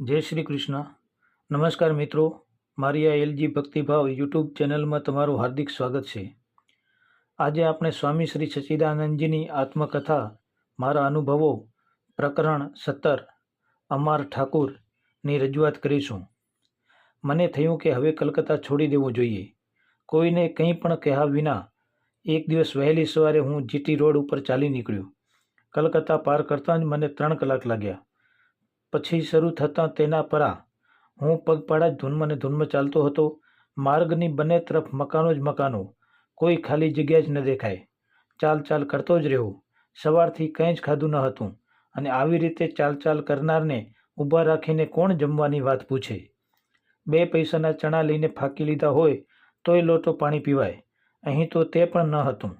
જય શ્રી કૃષ્ણ. નમસ્કાર મિત્રો, મારી આ એલજી ભક્તિભાવ યુટ્યુબ ચેનલમાં તમારું હાર્દિક સ્વાગત છે. આજે આપણે સ્વામી શ્રી સચ્ચિદાનંદજીની આત્મકથા, મારા અનુભવો, પ્રકરણ સત્તર, અમાર ઠાકુરની રજૂઆત કરીશું. મને થયું કે હવે કલકત્તા છોડી દેવું જોઈએ. કોઈને કંઈ પણ કહ્યા વિના, એક દિવસ વહેલી સવારે હું જીટી રોડ ઉપર ચાલી નીકળ્યો. કલકત્તા પાર કરતાં જ મને ત્રણ કલાક લાગ્યા. પછી શરૂ થતાં તેના પરા હું પગપાળા જ ધૂનમાં ને ધૂનમાં ચાલતો હતો. માર્ગની બંને તરફ મકાનો જ મકાનો. કોઈ ખાલી જગ્યા જ ન દેખાય. ચાલ ચાલ કરતો જ રહ્યો સવારથી કંઈ જ ખાધું ન હતું. અને આવી રીતે ચાલ ચાલ કરનારને ઊભા રાખીને કોણ જમવાની વાત પૂછે? બે પૈસાના ચણા લઈને ફાંકી લીધા હોય તોય લોટો પાણી પીવાય. અહીં તો તે પણ ન હતું.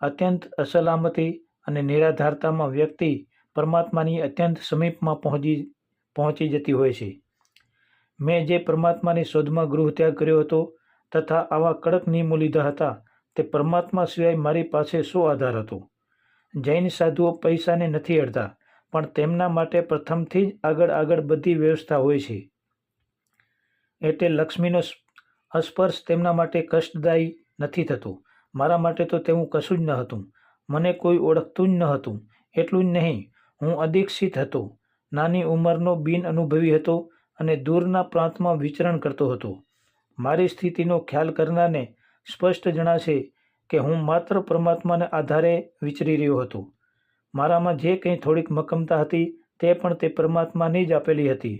અત્યંત અસલામતી અને નિરાધારતામાં વ્યક્તિ પરમાત્માની અત્યંત સમીપમાં પહોંચી પહોંચી જતી હોય છે. મેં જે પરમાત્માની શોધમાં ગૃહ ત્યાગ કર્યો હતો તથા આવા કડક નિયમો લીધા હતા, તે પરમાત્મા સિવાય મારી પાસે શું આધાર હતો? જૈન સાધુઓ પૈસાને નથી અડતા, પણ તેમના માટે પ્રથમથી જ આગળ આગળ બધી વ્યવસ્થા હોય છે. એટલે લક્ષ્મીનો અસ્પર્શ તેમના માટે કષ્ટદાયી નથી થતો. મારા માટે તો તેવું કશું જ ન હતું. મને કોઈ ઓળખતું જ ન હતું. એટલું જ નહીં. હું અદીક્ષિત હતો. નાની ઉંમરનો બિન અનુભવી હતો અને દૂરના પ્રાંતમાં વિચરણ કરતો હતો. મારી સ્થિતિનો ખ્યાલ કરનારને સ્પષ્ટ જણાશે કે હું માત્ર પરમાત્માને આધારે વિચરી રહ્યો હતો. મારામાં જે કંઈ થોડીક મક્કમતા હતી તે પણ તે પરમાત્માની જ આપેલી હતી.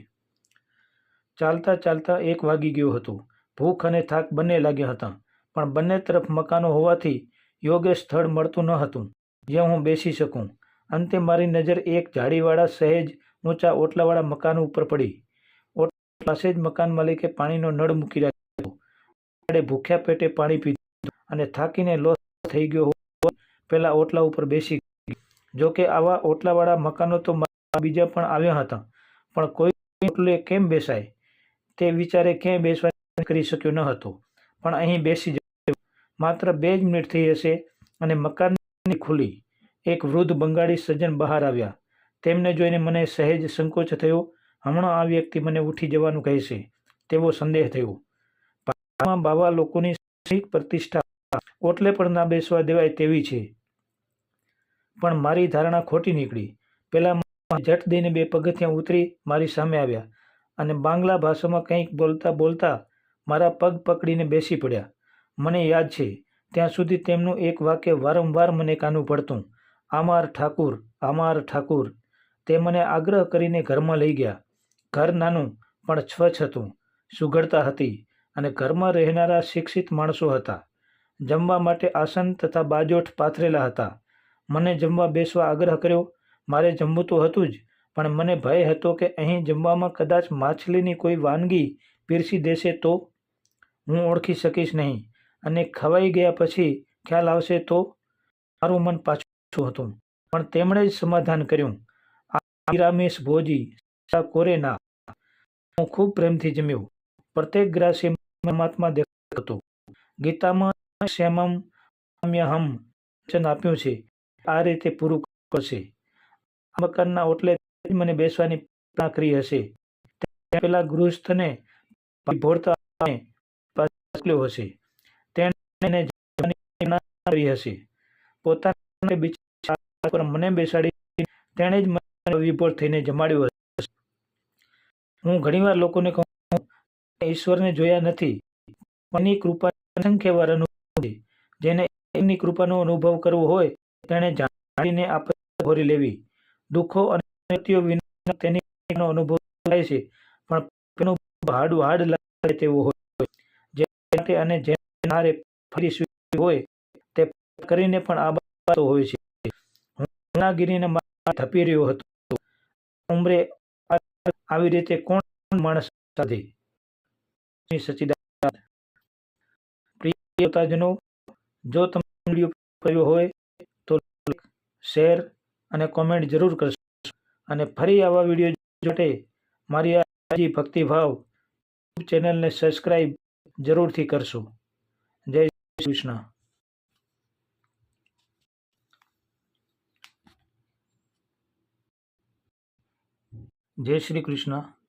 ચાલતા ચાલતા એક વાગી ગયો હતો. ભૂખ અને થાક બંને લાગ્યા હતા, પણ બંને તરફ મકાનો હોવાથી યોગ્ય સ્થળ મળતું ન હતું, જ્યાં હું બેસી શકું. અંતે મારી નજર એક જાળીવાળા સહેજ ઊંચા ઓટલાવાળા મકાન ઉપર પડી. ઓટલા પાસે જ મકાન માલિકે પાણીનો નળ મૂકી રાખ્યો. ભૂખ્યા પેટે પાણી પીધું અને થાકીને લોસ થઈ ગયો પેલા ઓટલા ઉપર બેસી જો કે આવા ઓટલાવાળા મકાનો તો બીજા પણ આવ્યા હતા, પણ કોઈ ઓટલે કેમ બેસાય? તે વિચારે ક્યાંય બેસવા કરી શક્યો ન હતો, પણ અહીં બેસી જયો. માત્ર બે જ મિનિટ થઈ હશે અને મકાનની ખુલી એક વૃદ્ધ બંગાળી સજ્જન બહાર આવ્યા. તેમને જોઈને મને સહેજ સંકોચ થયો. હમણાં આ વ્યક્તિ મને ઉઠી જવાનું કહેશે તેવો સંદેહ થયો. ભારતમાં બાવા લોકોની પ્રતિષ્ઠા ઓટલે પણ ના બેસવા દેવાય તેવી છે. પણ મારી ધારણા ખોટી નીકળી. પેલા જટ દઈને બે પગથિયાં ઉતરી મારી સામે આવ્યા અને બાંગ્લા ભાષામાં કંઈક બોલતા બોલતા મારા પગ પકડીને બેસી પડ્યા. મને યાદ છે, ત્યાં સુધી તેમનું એક વાક્ય વારંવાર મને કાનું પડતું. આમાર ઠાકુર આમાર ઠાકુર. તે મને આગ્રહ કરીને ઘરમાં લઈ ગયા. ઘર નાનું, પણ સ્વચ્છ હતું. સુઘડતા હતી અને ઘરમાં રહેનારા શિક્ષિત માણસો હતા. જમવા માટે આસન તથા બાજોઠ પાથરેલા હતા. મને જમવા બેસવા આગ્રહ કર્યો. મારે જમવું તો હતું જ, પણ મને ભય હતો કે અહીં જમવામાં કદાચ માછલીની કોઈ વાનગી પીરસી દેશે તો હું ઓળખી શકીશ નહીં અને ખવાઈ ગયા પછી ખ્યાલ આવશે તો મારું મન પાછું હતું. પણ તેમણે જ સમાધાન કર્યું. રામેશ ભોજી કોરેના હું ખૂબ પ્રેમથી જમ્યો. પ્રત્યેક ગ્રાસે પરમાત્મા દેખાતો. ગીતામાં શ્યામમ સામ્યહમ વચન આપ્યું છે. આ રીતે પૂરું કરશે. આ ઓટલે મને બેસવાની પ્રાર્થના કરી હશે. પેલા ગૃહસ્થને ભોળતા હશે. તેણે કરી હશે. પોતાના પર મને બેસાડી તેણે જ મને વિભોર થઈને જમાડ્યો હું ઘણીવાર લોકોને કહું ઈશ્વરને જોયા નથી એની કૃપા અસંખ્ય વાર જેને એમની કૃપાનો અનુભવ કરવો હોય, તેણે જાણીને આપણે ભરી લેવી. દુઃખો અને વિના તેની અનુભવ થાય છે, પણ તેનું હાડું હાડ લાગે તેવું હોય. જે અને જેનારે ફરી હોય, તે કરીને પણ આ બાબતો હોય છે. ગુનાગીરીને થપી રહ્યો હતો. ઉમરે આવી રીતે કોણ માણસ સાધે સચિદાનંદ. પ્રિયતાજનો જો તમે વીડિયો હોય તો શેર અને કોમેન્ટ જરૂર કરશો. અને ફરી આવા વીડિયો માટે મારી આજી ભક્તિભાવ ચેનલને સબસ્ક્રાઈબ જરૂરથી કરશો. જય શ્રી કૃષ્ણ. જય શ્રી કૃષ્ણ.